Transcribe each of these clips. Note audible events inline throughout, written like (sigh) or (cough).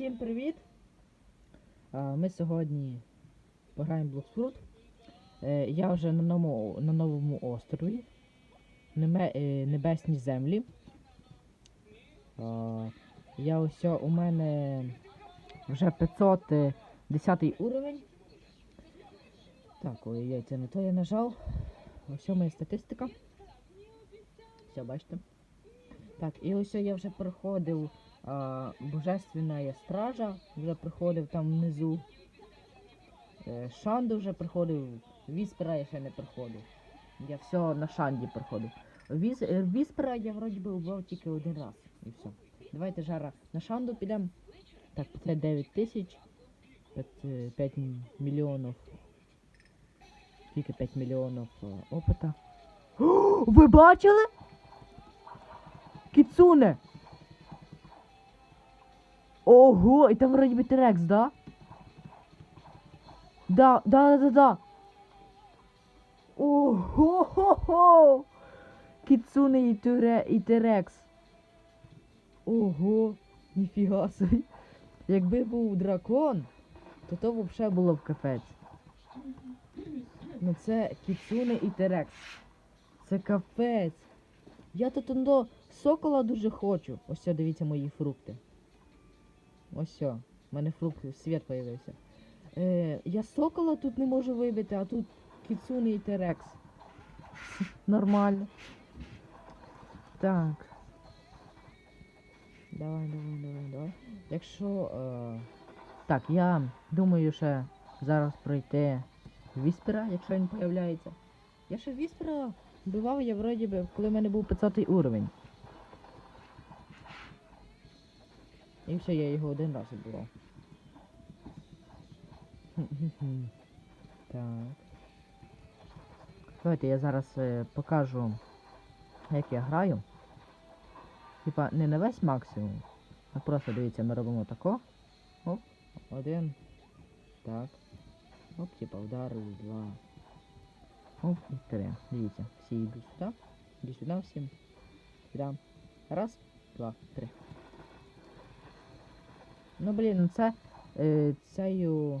Всім привіт! Ми сьогодні пограємо Bloxfruit. Е, Я вже на новому, на новому острові. Е, Небесні землі. Я ось у мене вже 510 уровень. Так, ой, я це не то я нажав. Ось моя статистика. Все, бачите. Так, і ось я вже проходив а, Божественна стража, вже проходив там внизу. Е, Шанду вже проходив, Віспера я ще не проходив. Я все на Шанді проходив. Віс, е, Віспера я вроді би убив тільки один раз. І все. Давайте жара на Шанду підемо. Так, 59 тисяч. 5, 5 мільйонів. Тільки 5 мільйонів е, опита. (gasps) Ви бачили? Кіцуне! Ого, і там вроді би Терекс, да? Да, да, да, да, да. Ого, хо хо Кіцуне і, туре, і Терекс. Ого, ніфіга собі. Якби був дракон, то то взагалі було б капець. Ну це Кіцуне і Терекс. Це капець. Я тут до сокола дуже хочу. Ось дивіться мої фрукти. Ось о, в мене фрукт, світ появився. Е, я сокола тут не можу вибити, а тут кіцуни і терекс. (laughs) Нормально. Так. Давай, давай, давай, давай. Якщо. Е... Так, я думаю, ще зараз пройти Віспера, якщо він появляється. Я ще Віспера вбивав я вроді би, коли в мене був 500 уровень. І все, я його один раз вбивав. Так. Давайте я зараз е, покажу, як я граю. Типа не на весь максимум, а просто дивіться, ми робимо тако. Оп, один. Так. Оп, типа вдарили, два. Оп, і три. Дивіться, всі йдуть сюди. Іди сюди всім. Сюди. Раз, два, три. Ну блін, ну це е, цією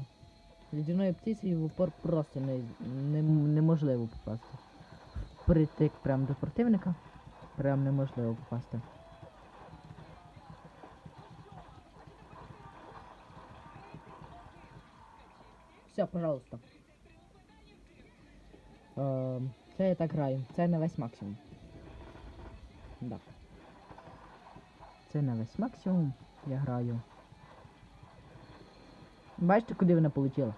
лідяною птицею в упор просто не, не, неможливо попасти. Притик прямо до противника. Прям неможливо попасти. Все, пожалуйста. Е, це я так граю. Це на весь максимум. Да. Це на весь максимум я граю. Бачите, куди вона полетіла?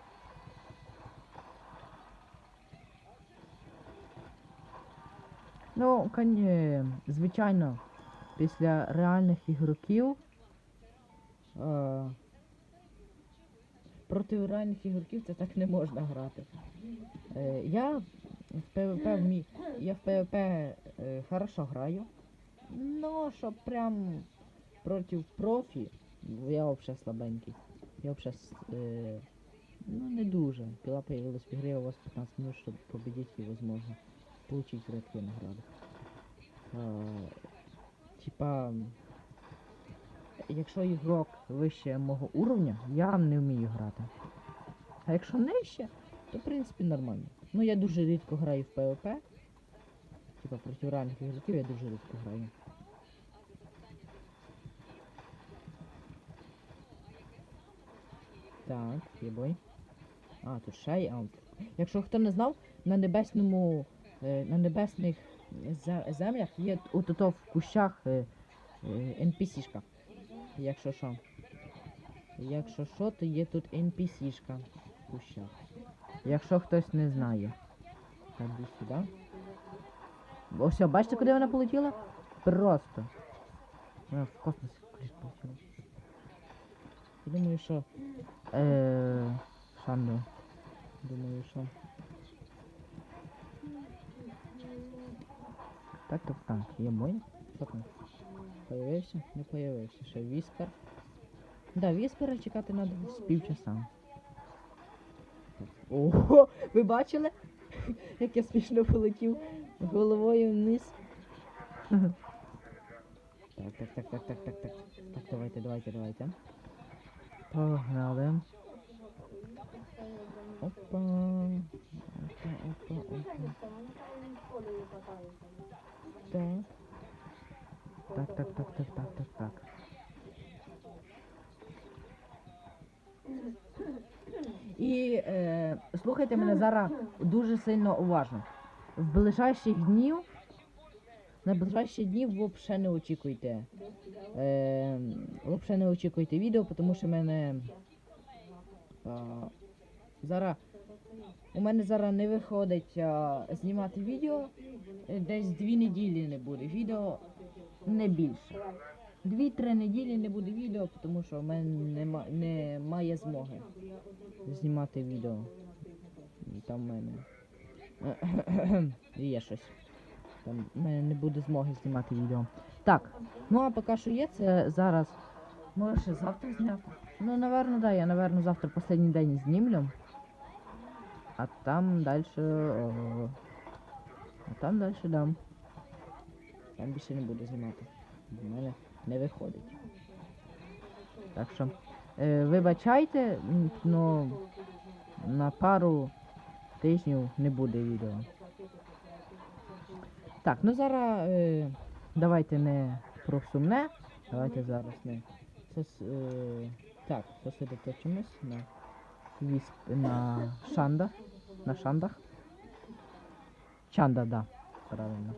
Ну, звичайно, після реальних ігроків. Е, проти реальних ігроків це так не можна грати. Е, я в ПВП я в ПВП е, хорошо граю. Ну, щоб прям проти профі, я взагалі слабенький. Я взагалі е, ну не дуже. Пила появилась в игре, у вас 15 минут, чтобы победить и возможно получить редкие награды. А, типа, якщо ігрок вище мого уровня, я не вмію грати. А якщо нижче, то в принципі нормально. Ну я дуже рідко граю в ПВП. Типа проти реальних ігроків я дуже рідко граю. Так, є бой. А, тут ще є. А, якщо хто не знав, на небесному. е, на небесних землях є от ото в кущах е, е, NPC-шка. Якщо що. Якщо що, то є тут NPC-шка в кущах. Якщо хтось не знає. Так, іди сюди. Ось, бачите, куди вона полетіла? Просто. Вона в космос полетіла. Я думаю, що Е, Шанду. Думаю, що. Так, так, так, є. Що? Появився? Не появився. Ще віспер. Да, віспера чекати треба з півчаса. Ого, ви бачили? (laughs) Як я смішно полетів головою вниз. Так, так, так, так, так, так, так. Так, давайте, давайте, давайте. Погнали. Опа. Опа, опа, опа. Так. Так, так, так, так, так, так, так. І е, слухайте мене зараз дуже сильно уважно. В ближайших днів, на ближайші дні взагалі не очікуйте. Е, взагалі не очікуйте відео, тому що в мене зараз у мене зараз не виходить а, знімати відео. Е, Десь дві неділі не буде відео, не більше. Дві-три неділі не буде відео, тому що в мене нема, немає змоги знімати відео. Там в мене (clears throat) є щось. Там в мене не буде змоги знімати відео. Так, ну а поки що є, це зараз. Може ще завтра зняти. Ну, наверно, да, я, наверно, завтра останній день знімлю. А там далі. А там далі дам. Там більше не буду знімати. В мене не виходить. Так що. Е, вибачайте, ну на пару тижнів не буде відео. Так, ну зараз е, давайте не про сумне. Давайте зараз не. Сос, е, так, сосредоточимось на вісп на шандах. На шандах. Чанда, да, правильно.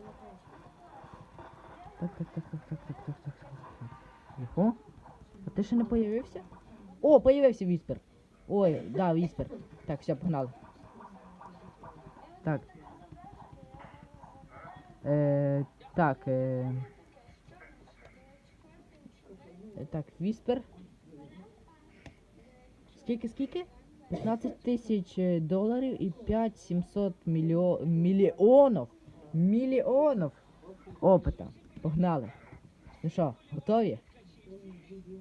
Так, так, так, так, так, так, так, так, так. А ти ще не появився? О, появився віспер. Ой, да, віспер. Так, все, погнали. Так. Е, так, е, так, віспер. Скільки, скільки? 15 тисяч доларів і 5 700 мільйо... мільйонів. Мільйонів опита. Погнали. Ну що, готові?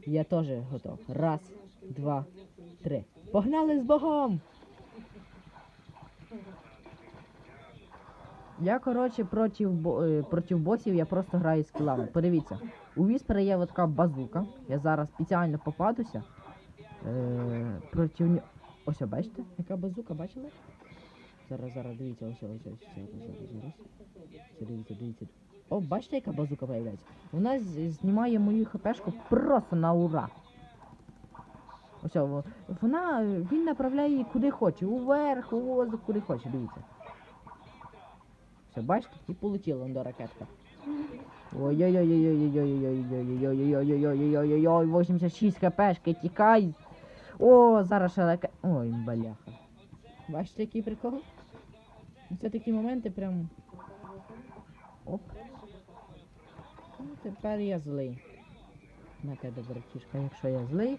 Я теж готов. Раз, два, три. Погнали з Богом! Я, коротше, проти, е, проти босів я просто граю з кілами. Подивіться, у Віспера є така базука. Я зараз спеціально попадуся. Е, проти нього. Ось, бачите? Яка базука, бачили? Зараз, зараз, дивіться, ось, ось, ось, зараз, зараз, дивіться, дивіться. О, бачите, яка базука появляється? Вона знімає мою хпшку просто на ура. Ось, вона, він направляє її куди хоче, уверх, у воздух, куди хоче, дивіться. Все, бачите? І полетіла до ракетка. Ой-ой-ой-ой-ой-ой-ой-ой-ой-ой-ой-ой-ой-ой-ой-ой, 86 хпшки, тікай. О, зараз ще раке... Ой, бляха. Бачите, який прикол? Це такі моменти прям. Оп. Тепер я злий. На тебе, братішка, якщо я злий.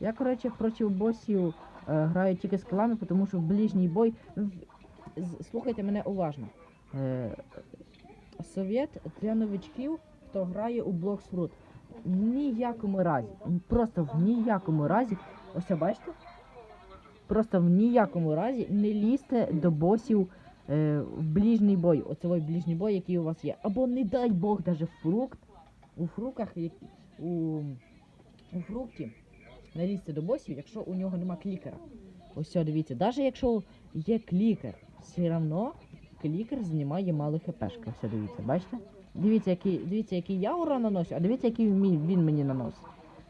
Я, коротше, проти босів е, граю тільки з килами, тому що в ближній бой. Слухайте мене уважно. Е, совєт для новичків, хто грає у Bloxfruit. В ніякому разі, просто в ніякому разі, ось бачите? Просто в ніякому разі не лізьте до босів е, в ближній бой. Оцей ближній бой, який у вас є. Або не дай Бог даже фрукт. У фруктах, у, у фрукті не лізьте до босів, якщо у нього нема клікера. Ось дивіться, навіть якщо є клікер, все одно клікер знімає мало хпшки. Все дивіться, бачите? Дивіться, який, дивіться, який я урон наношу, а дивіться, який він, мені наносить.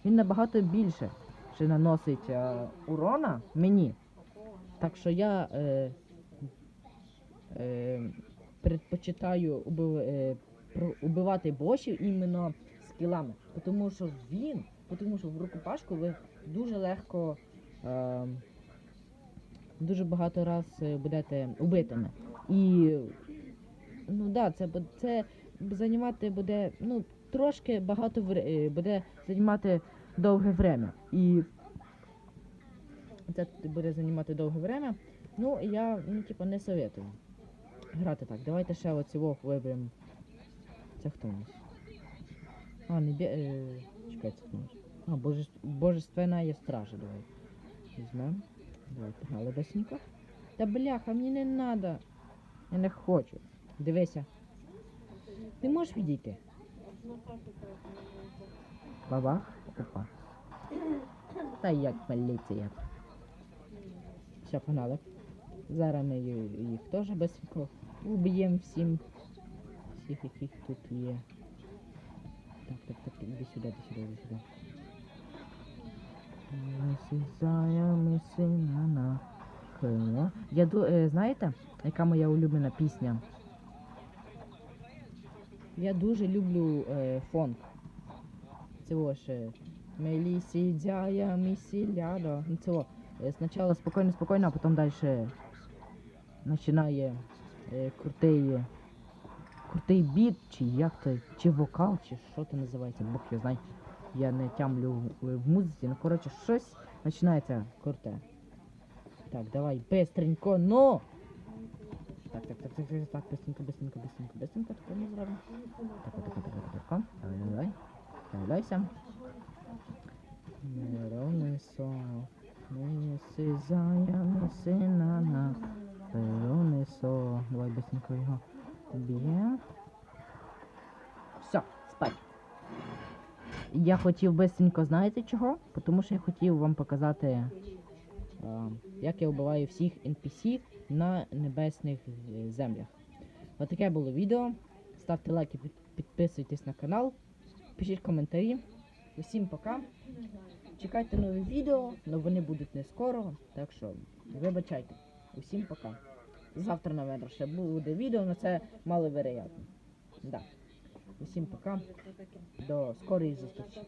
Він набагато більше ще наносить е, урона мені. Так що я е, е, предпочитаю убив, е, убивати босів іменно скілами. Тому що він, тому що в рукопашку ви дуже легко. Е, дуже багато раз е, будете убитими. І ну да, це це займати буде ну трошки багато е, буде займати довге время. І це буде займати довге время. Ну я ну типу не советую грати так. Давайте ще вовк виберемо. Це хто у нас? А, не бі... Е... Чекай, це хто у нас? А, божеств... божественна є стража, давай. Візьмемо. Давай, погнали бесенько. Та бляха, мені не надо. Я не хочу. Дивися. Ти можеш відійти? Бабах. Опа. Та як поліція. Все, погнали. Зараз ми їх теж безпеко уб'ємо всім. Всіх, яких тут є. Так, так, так, іди сюди, іди сюди, іди сюди. Ми сина на. Я ду, е, знаєте, яка моя улюблена пісня? Я дуже люблю е, фонк. Ось е, Мелі сидяя місілядо. Ну це е, спочатку спокійно, спокійно, а потім далі починає е, крутий, е, крутий біт, чи як то, чи вокал, чи що це називається, Бог його знає. Я не тямлю в музиці, ну коротше щось починається круте. Так, давай, быстренько, ну! Так, так, так, так, так, так, быстренько, быстренько, быстренько, быстренько, тако не зробимо. Так, так, так, так, так, давай, давай, появляйся. Неровний сон, не сизая, не сина на неровний сон. Давай быстренько його уб'ємо. Все, спать. Я хотів быстренько, знаєте чого? Тому що я хотів вам показати, а, як я вбиваю всіх NPC на небесних землях. Отаке було відео. Ставте лайки, підписуйтесь на канал, пишіть коментарі. Усім пока. Чекайте нові відео, але вони будуть не скоро, так що вибачайте. Усім пока. Завтра, наверное, ще буде відео, але це маловероятно. Да. Усім пока. До скорої зустрічі.